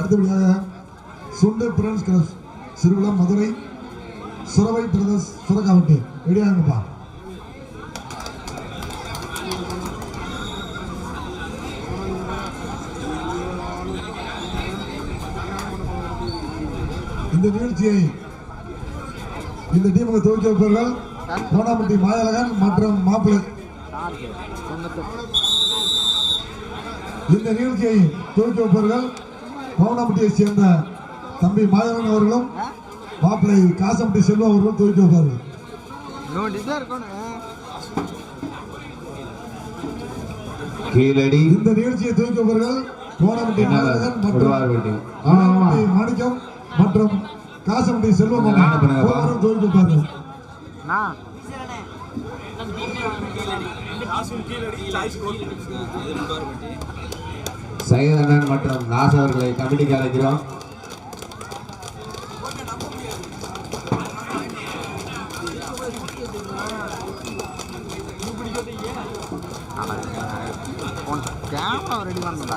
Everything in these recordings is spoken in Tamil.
அடுத்தபடியாக Sundu friends club Sirukulam Madurai Suravai brothers சுரகாவட்டு ரெடியாகுங்கப்பா இந்த நிகழ்ச்சியை இந்த டீமுக்கு துவக்கி வைப்பவர்கள் கோணாம்பட்டி மாயழகன் மற்றும் மாப்பிள்ளை. இந்த நிகழ்ச்சியை துவக்கி வைப்பவர்கள் கோணாம்பட்டியை சேர்ந்த தம்பி மாயழகன் அவர்களும் மாப்பிள்ளை காசம்பட்டி செல்வம் அவர்களும் துவக்கி வைப்பார்கள். கீழடி. இந்த நிகழ்ச்சியை துவக்கி வைப்பவர்கள் கோணாம்பட்டி மற்றும் மாணிக்கம் மற்றும் காசம்பட்டி செல்வம் துவக்கி வைப்பார்கள். நான் சையதண்ணன் மற்றும் நாஸ் அவர்களை கமிட்டிக்கு அழைக்கிறோம் கேமரா ரெடி பண்ணல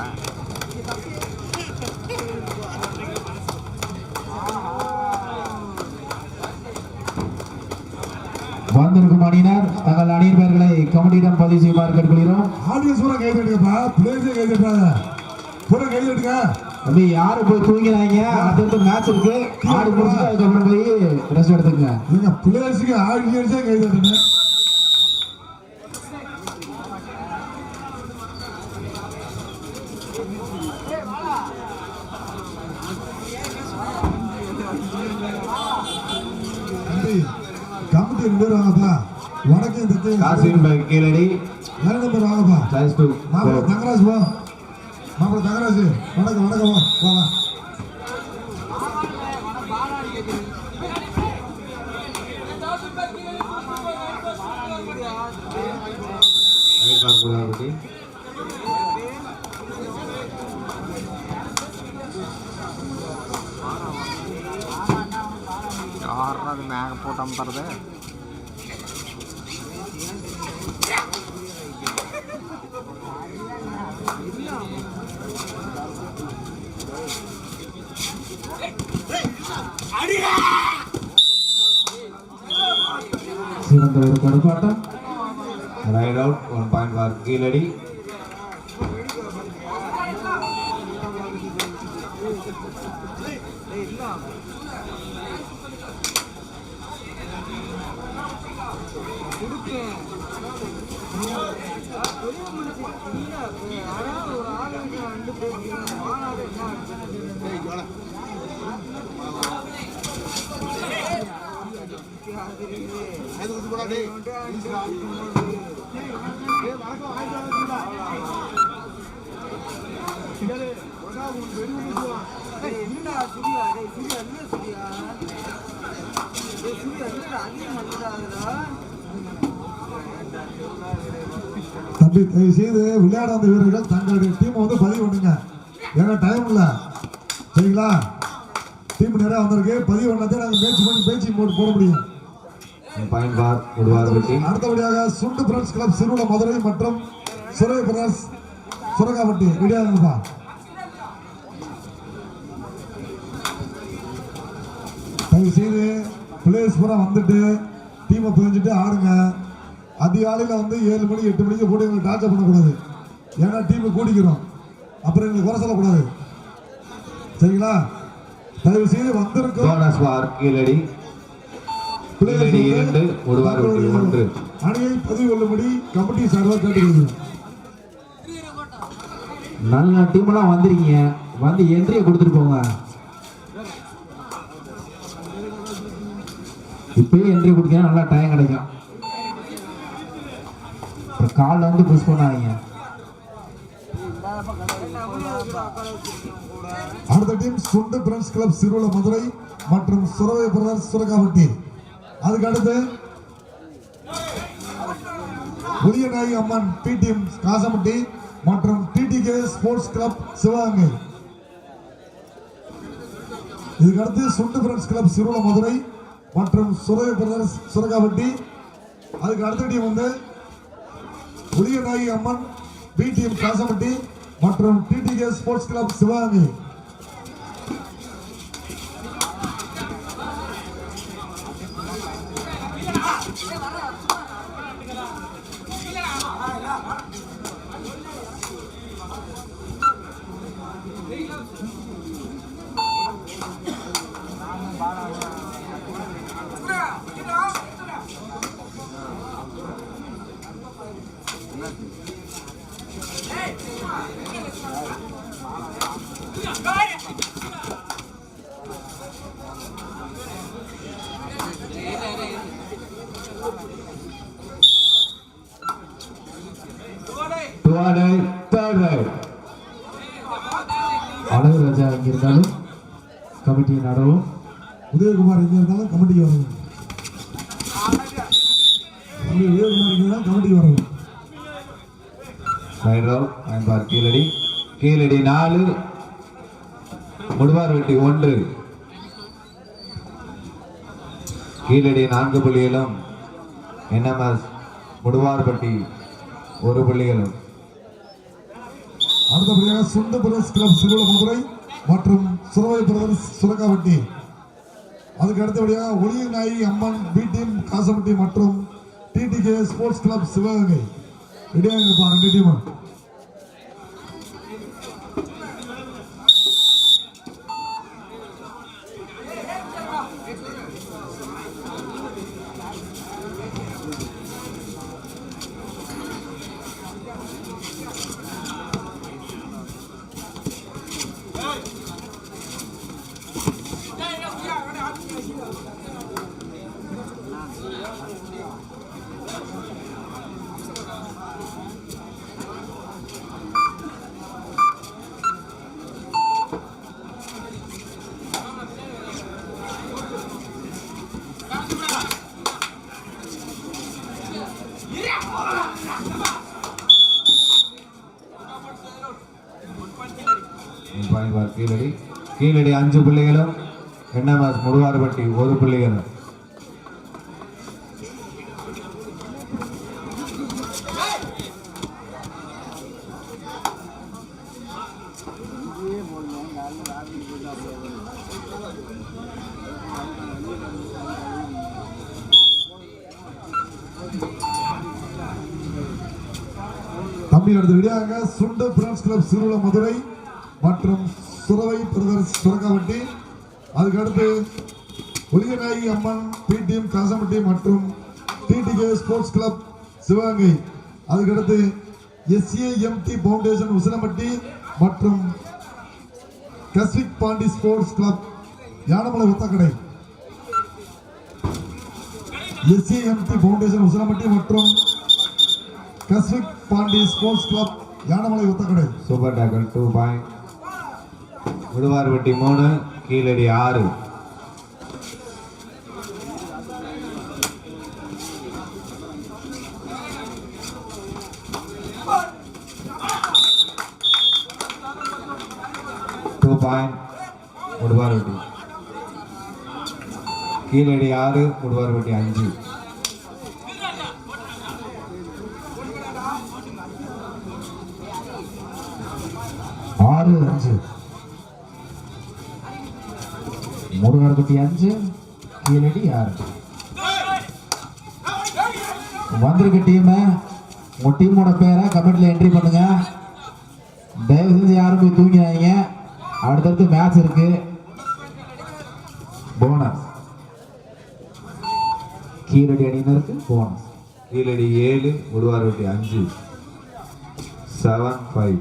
வந்திருக்கும் அணியினர் தங்கள் அணியின் பெயர்களை கமிட்டியிடம் பதிவு செய்யுமாறு கேட்டுக்கொள்கிறோம். ஆடியன்ஸ் பூரா கை தட்டுங்கப்பா பிளேயர்ஸே கை தட்டுறாங்க பூரா கை தட்டுங்க தம்பி யாரு போய் தூங்கினாங்க? அடுத்த மேட்ச் இருக்கு. ஆடி முடிச்சுட்டு அதுக்கப்புறம் போய் ரெஸ்ட் எடுத்துங்க நீங்க பிளேயர்ஸுக்கு ஆடியன்ஸே கை தட்டுங்க தம்பி, கமிட்டி ரெண்டு பேர் வாங்கப்பா. வடக்கே காசின் பை கீழடி. நம்பர் வாங்கப்பா. தங்கராஜ் போ. தங்கராஜ் வணக்கம் வணக்கம் வா வா வா யாரும் அது மேக போட்டு அமுத்துறது சிறந்த ஒரு கடுப்பாட்டம் right out one point for Keezhadi தம்பி தயவு செய்து விளையாடாத வீரர்கள் தங்களுடைய டீம் வந்து பதிவு பண்ணுங்க ஏன்னா டைம் இல்லை. சரிங்களா? டீம் நிறையா வந்திருக்கு. பதிவு பண்ணதை நாங்கள் பேச்சு பண்ணி பேச்சு போட்டு போட முடியும். பாயிண்ட் ஃபார் விடுவார்பட்டி அடுத்தபடியாக சுண்டு ஃப்ரெண்ட்ஸ் கிளப் சிறுவன மதுரை மற்றும் சுரை பிரதர்ஸ் சுரகாப்பட்டி ரெடியாகுங்கப்பா தயவு செய்து பிளேயர்ஸ் பூரா வந்துட்டு டீமை பிரிஞ்சுட்டு ஆடுங்க. அதிகாலையில் வந்து ஏழு மணி எட்டு மணிக்கு போட்டு எங்களுக்கு டார்ச்சர் பண்ணக்கூடாது. ஏன்னா டீமை கூடிக்கிறோம். அப்புறம் எங்களுக்கு குறை சொல்லக்கூடாது. சரிங்களா? தயவு செய்து வந்திருக்கோம் கீழடி இரண்டு விடுவார்பட்டி ஒன்று அணியை பதிவு கொள்ளும்படி கமிட்டி சார்பாக கேட்டுக்கொள்கிறோம் நல்ல டீம்லாம் வந்திருக்கீங்க. வந்து என்ட்ரியை கொடுத்துட்டு போங்க. இப்பயே என்ட்ரி கொடுத்தீங்கன்னா நல்லா டைம் கிடைக்கும். காலில் வந்து புஷ் பண்ணாதீங்க. அடுத்த டீம் சுண்டு பிரண்ட்ஸ் கிளப் சிறுவல மதுரை மற்றும் சுரவை பிரதர்ஸ் சுரகாவட்டி அதுக்கு அடுத்து புதியநாயகி அம்மன் பிடிஎம் காசம்பட்டி மற்றும் டிடிகே ஸ்போர்ட்ஸ் கிளப் சிவகங்கை. இதுக்கு அடுத்து சுண்டு பிரண்ட்ஸ் கிளப் சிறுவல மதுரை மற்றும் சுரக பிரதர்ஸ் சுரகாபட்டி அதுக்கு அடுத்த டீம் வந்து புதியநாயகி அம்மன் பிடிஎம் காசம்பட்டி காசமட்டி மற்றும் டிடிகே ஸ்போர்ட்ஸ் கிளப் சிவகங்கை. பாடம் சைராவ் ஐம்பார் கீழடி. கீழடி நாலு. முடுவார் வெட்டி ஒன்று. கீழடி நான்கு புள்ளிகளும் என்எம்எஸ் முடுவார்பட்டி ஒரு புள்ளிகளும் அடுத்தபடியாக சுண்டு பிரதர்ஸ் கிளப் சிறுவலமதுரை மற்றும் சுரவை பிரதர்ஸ் சுரக்காவட்டி அதுக்கு அடுத்தபடியாக ஒளிய நாயி அம்மன் பி டீம் காசப்பட்டி மற்றும் டிடிகே ஸ்போர்ட்ஸ் கிளப் சிவகங்கை. ரெடியாங்கப்பா ரெண்டு டீமும் கீழடி. கீழடி அஞ்சு புள்ளிகளும் என்எம்எஸ் முடுவார்பட்டி ஒரு பிள்ளைகளும் தம்பி அடுத்த ரெடியாங்க சுண்டு பிரான்ஸ் கிளப் சிறுவல மதுரை மற்றும் சுரவை பிரதர்ஸ் சுரக்காவட்டி அதுக்கடுத்து அம்மன் பி டீம் காசம்பட்டி மற்றும் டிடிகே ஸ்போர்ட்ஸ் கிளப் சிவகங்கை. அதுக்கடுத்து எஸ்ஏஎம்டி பவுண்டேஷன் உசிலம்பட்டி மற்றும் Kasvik Pandi sports club Yanamalai Othakadai. SAMT foundation Usilampatti மற்றும் Kasvik Pandi sports club Yanamalai Othakadai super tackle two point Muduvarpatti மூணு கீழடி ஆறு. டூ பாயிண்ட் முடுவார்பட்டி கீழடி ஆறு முடுவார்பட்டி அஞ்சு ஆறு அஞ்சு முருகர்பட்டி அஞ்சு கீழடி ஆறு. வந்திருக்க டீமு உங்க டீமோட பேரை கமெண்ட்ல என்ட்ரி பண்ணுங்க. தயவு செஞ்சு யாரும் போய் தூங்கிடாதீங்க. அடுத்தடுத்து மேட்ச் இருக்கு. போனஸ் கீழடி அணியினருக்கு போனஸ் கீழடி ஏழு முடுவார்பட்டி அஞ்சு. செவன் ஃபைவ்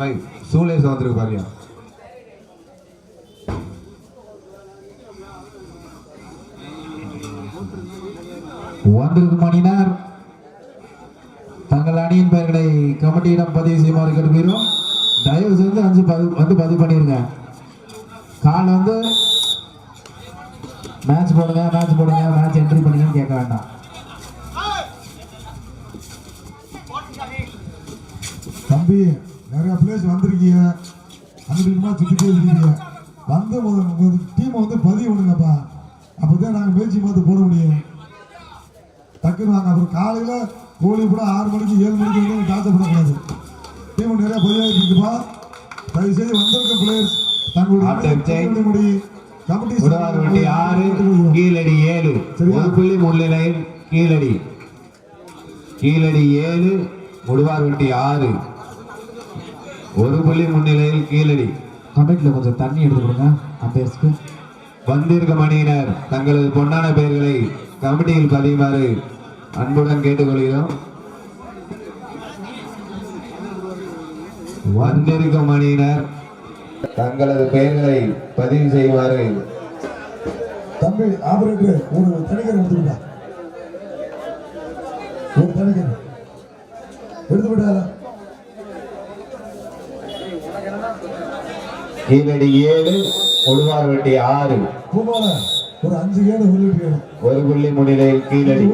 ஃபைவ் சூலேஸ் வந்துருக்கு பாரியா வந்திருக்கு மணினார் தங்கள் அணியின் பெயர்களை கமிட்டியிடம் பதிவு செய்யுமாறு கேட்டுக்கிறோம் தயவு செஞ்சு அஞ்சு பதிவு வந்து பதிவு பண்ணிடுங்க கால் வந்து மேட்ச் போடுங்க மேட்ச் போடுங்க மேட்ச் என்ட்ரி பண்ணுங்கன்னு கேட்க வேண்டாம். தம்பி நிறைய பிளேஸ் வந்திருக்கீங்க. அங்கிட்டு இங்கிட்டுமா சுத்திட்டே இருக்கீங்க. வந்து உங்க டீமை வந்து பதிவு பண்ணுங்கப்பா. அப்பதான் நாங்கள் பேச்சு பார்த்து போட முடியும். டக்குன்னு வாங்க. அப்புறம் காலையில கோழி கூட ஆறு மணிக்கு ஏழு மணிக்கு வந்து தாச்சப்படக்கூடாது டீம் நிறைய பதிவாகிட்டு இருக்குப்பா. தயவு செய்து வந்திருக்க பிளேயர்ஸ். தங்களுடைய கமிட்டி ஆறு கீழடி ஏழு? ஒரு புள்ளி முன்னிலையில் கீழடி. கீழடி ஏழு முடுவார்பட்டி ஆறு. ஒரு புள்ளி முன்னிலையில் கீழடி. கமெண்ட்ல கொஞ்சம் தண்ணி எடுத்து கொடுங்க அம்பையர்ஸ்க்கு வந்திருக்க மணியினர் தங்களது பொன்னான பெயர்களை கமிட்டியில் பதியுமாறு அன்புடன் கேட்டுக்கொள்கிறோம். வந்திருக்க அணியினர் தங்களது பெயர்களை பதிவு செய்வாரு தம்பி ஆபரேட்டர் ஒரு தணிகர் எடுத்துக்கிட்டா. ஒரு தணிகர் எடுத்துக்கிட்டாரா கீழடி ஏழு கொடுவார்வட்டி ஆறு. பூமால ஒரு அஞ்சு கேடு ஒரு புள்ளி முன்னிலையில் கீழடி.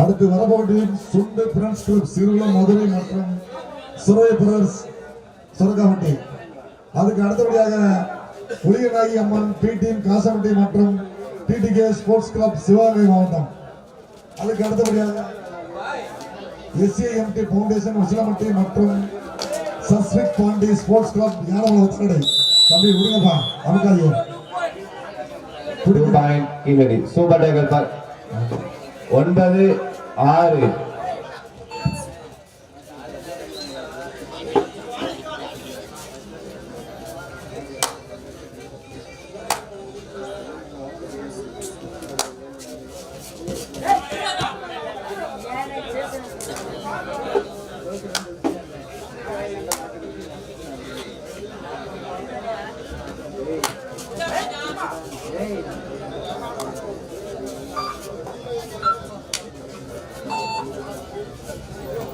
அடுத்து வரப்போட்டியும் சுண்டு பிரான்ஸ் கிளப் சிறுகுளம் மதுரை மற்றும் சுரை பிரதர்ஸ் சுரக்காவட்டி அதுக்கு அடுத்தபடியாக புளியநாயகி அம்மன் பி டீம் காசவட்டி மற்றும் டிடிகே ஸ்போர்ட்ஸ் கிளப் சிவகங்கை மாவட்டம். அதுக்கு அடுத்தபடியாக எஸ்ஏஎம்டி பவுண்டேஷன் உசிலமட்டி மற்றும் சஸ்விக் பாண்டி ஸ்போர்ட்ஸ் கிளப் யானவள உத்தரடை. தம்பி விடுங்கப்பா நமக்காதியோ சூப்பர் டேக்கர் ஒன்பது ஆறு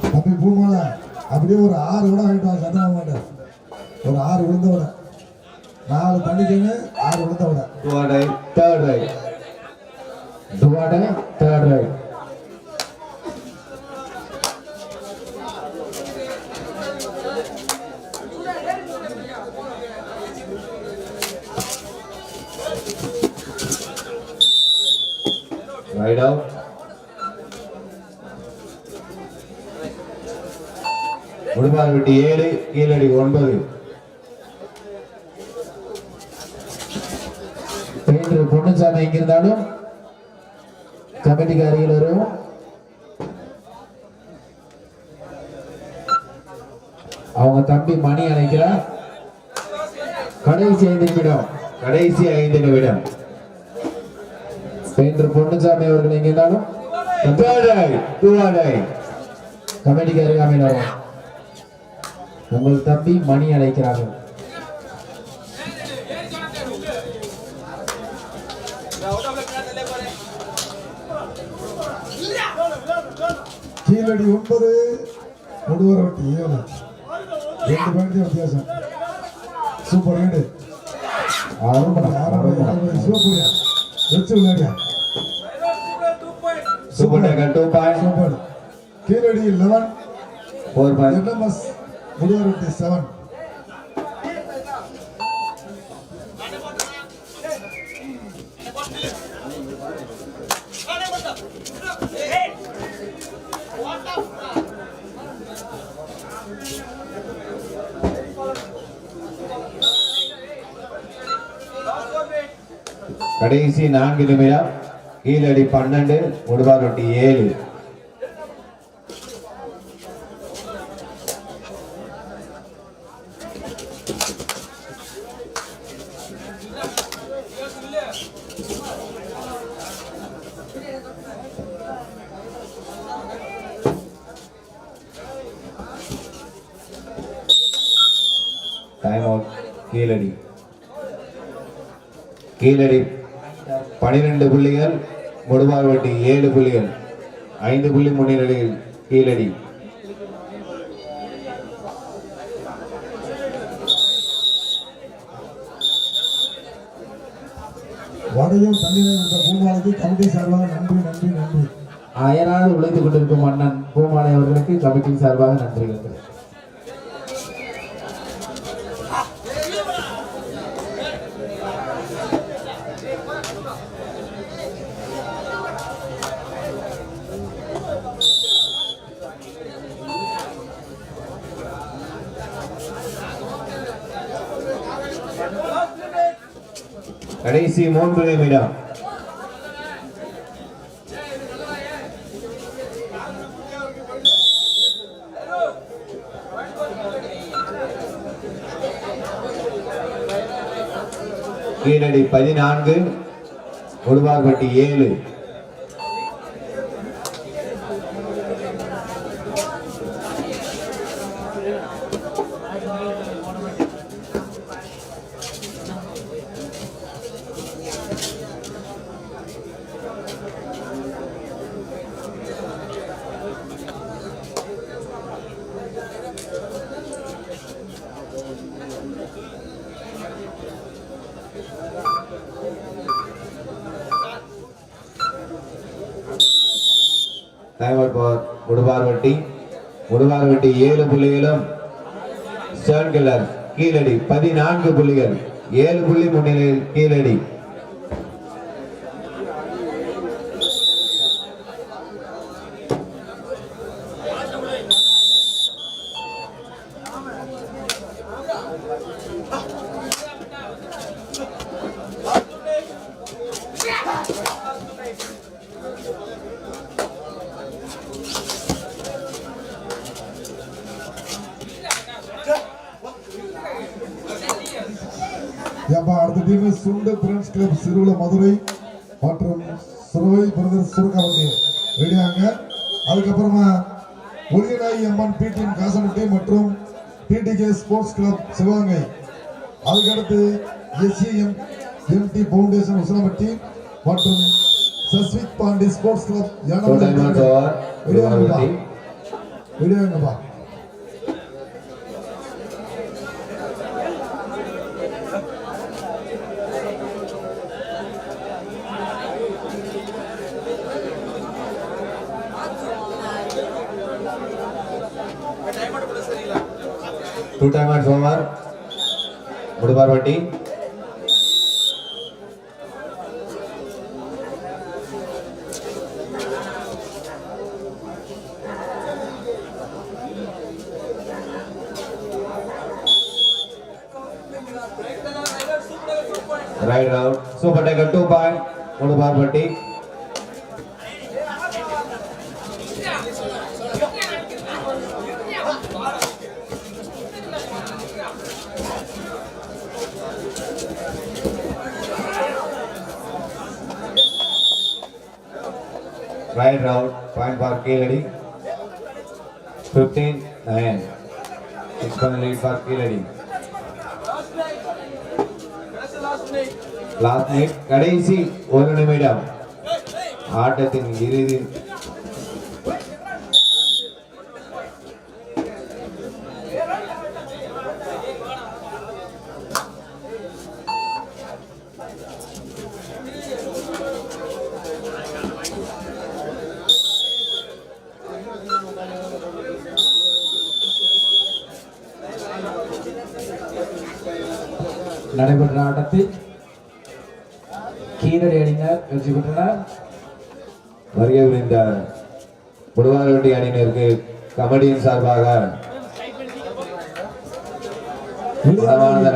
தம்பி பூமால அப்படியே ஒரு ஆறு கூட வாங்கிட்டு வாங்க சந்தன மாட்டேன் ஒரு ஆறு விழுந்த விட நாலு பண்ணிக்கங்க ஆறு விழுந்த விட டுவாடை தேர்ட் ரைட் டுவாடை தேர்ட் ரைட் அடி ஏழு கீழடி ஒன்பது. பெயிண்டர் பொண்ணுசாமி எங்க இருந்தாலும் கமிட்டிக்கு அருகில் வரும் அவங்க தம்பி மணி அணைக்கிறார் கடைசி ஐந்து நிமிடம். கடைசி ஐந்து நிமிடம். பெயிண்டர் பொண்ணுசாமி அவர்கள் எங்க இருந்தாலும் கமிட்டிக்கு அருகாமையில் வரும் உங்கள் தம்பி மணி அழைக்கிறார்கள். கீழடி ஒன்பது நடுவர வட்டி ஏழு. ரெண்டு பாயிண்ட் வித்தியாசம். சூப்பர் ரெண்டு. சிவப்புரியா வச்சு விளையாடியா super. Tackle two point super Keezhadi eleven four point NMS seven கடைசி நான்கு நிமிடம் கீழடி பன்னெண்டு முடிவாரொட்டி ஏழு டைம் அவுட் கீழடி. கீழடி பனிரெண்டு புள்ளிகள் முடுவார்வட்டி ஏழு புள்ளிகள் ஐந்து புள்ளி முன்னிலையில் கீழடி. வடையும் தண்ணீரை கொடுத்த பூமாலைக்கு கமிட்டி சார்பாக நன்றி நன்றி நன்றி. அயராது உழைத்துக் கொண்டிருக்கும் மன்னன் பூமாலை அவர்களுக்கு கமிட்டி சார்பாக நன்றிகள் கடைசி மூன்று நிமிடம். கீழடி பதினான்கு உடுவார்பட்டி ஏழு. டைம் அவுட் ஃபார் ஏழு புள்ளிகளும் ஸ்டேன் கில்லர் கீழடி. பதினான்கு புள்ளிகள். ஏழு புள்ளி முன்னிலையில் Keezhadi. Team Sundu friends club சிறுவல Madurai மற்றும் சுரவை பிரதர்ஸ் சுருக்கவண்டி ரெடியாங்க. அதுக்கப்புறமா ஒளியநாயகி அம்மன் பி டீம் காசனட்டி மற்றும் டிடிகே ஸ்போர்ட்ஸ் கிளப் சிவகங்கை. அதுக்கடுத்து எஸ்சிஎம் எம்டி ஃபவுண்டேஷன் உசிலம்பட்டி மற்றும் Saswik Pandi sports club time out for Muduvarpatti ரெடியாங்கப்பா two time out over Muduvarpatti right out super tackle two point Right round, point for Keladi. 15 9. Six point lead for Keladi. Last minute கடைசி ஒரு நிமிடம் ஆட்டத்தின் இறுதி நடைபெற்ற ஆட்டத்தில் கீழடி அணியினர் வெற்றி பெற்றனர். வருகை புரிந்த புடுவாரவட்டி அணியினருக்கு கபடியின் சார்பாக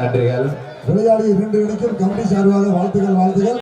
நன்றிகள். விளையாடி இரண்டு அணிக்கும் கமிட்டி சார்பாக வாழ்த்துக்கள் வாழ்த்துக்கள்.